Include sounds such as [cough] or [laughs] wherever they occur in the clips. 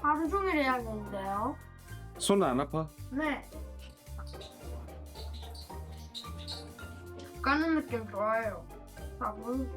하루 종일 해야겠는데요? 손 안 아파? 네. 까는 느낌 좋아요. 밥은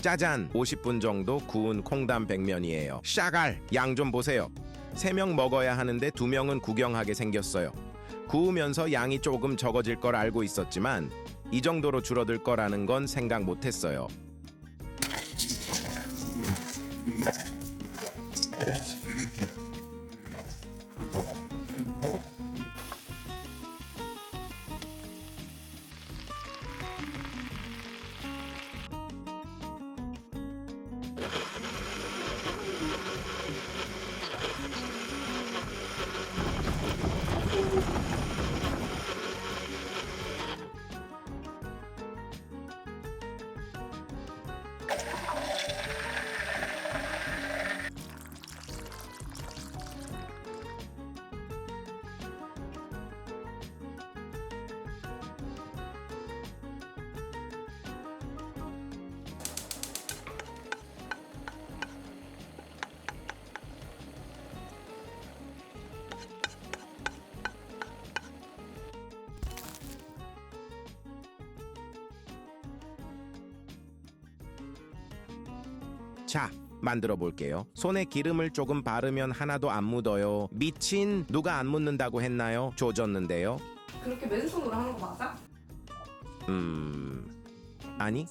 짜잔! 50분 정도 구운 콩담 백면이에요. 샤갈! 양 좀 보세요. 3명 먹어야 하는데 2명은 구경하게 생겼어요. 구우면서 양이 조금 적어질 걸 알고 있었지만 이 정도로 줄어들 거라는 건 생각 못 했어요. 자, 만들어 볼게요. 손에 기름을 조금 바르면 하나도 안 묻어요. 미친 누가 안 묻는다고 했나요? 조졌는데요. 그렇게 맨손으로 하는 거 맞아? 음 아니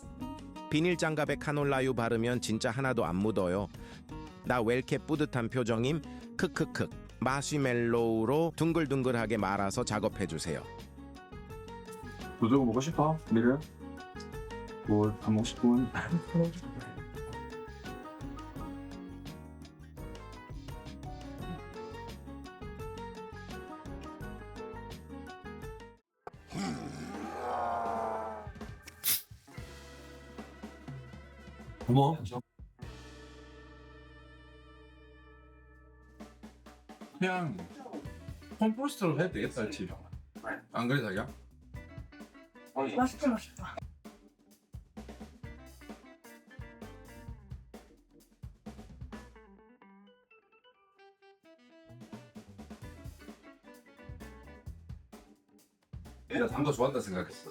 비닐 장갑에 카놀라유 바르면 진짜 하나도 안 묻어요. 나 왜 이렇게 뿌듯한 표정임? 크크크 마시멜로우로 둥글둥글하게 말아서 작업해 주세요. 도저히 먹고 싶어? 미르? 뭘밥 먹고 싶 [laughs] 뭐? 그냥 컴포스트로 해도 되겠다 했지 안 그래 자기야? 맛있다 맛있다. 내가 단거 좋아한다 생각했어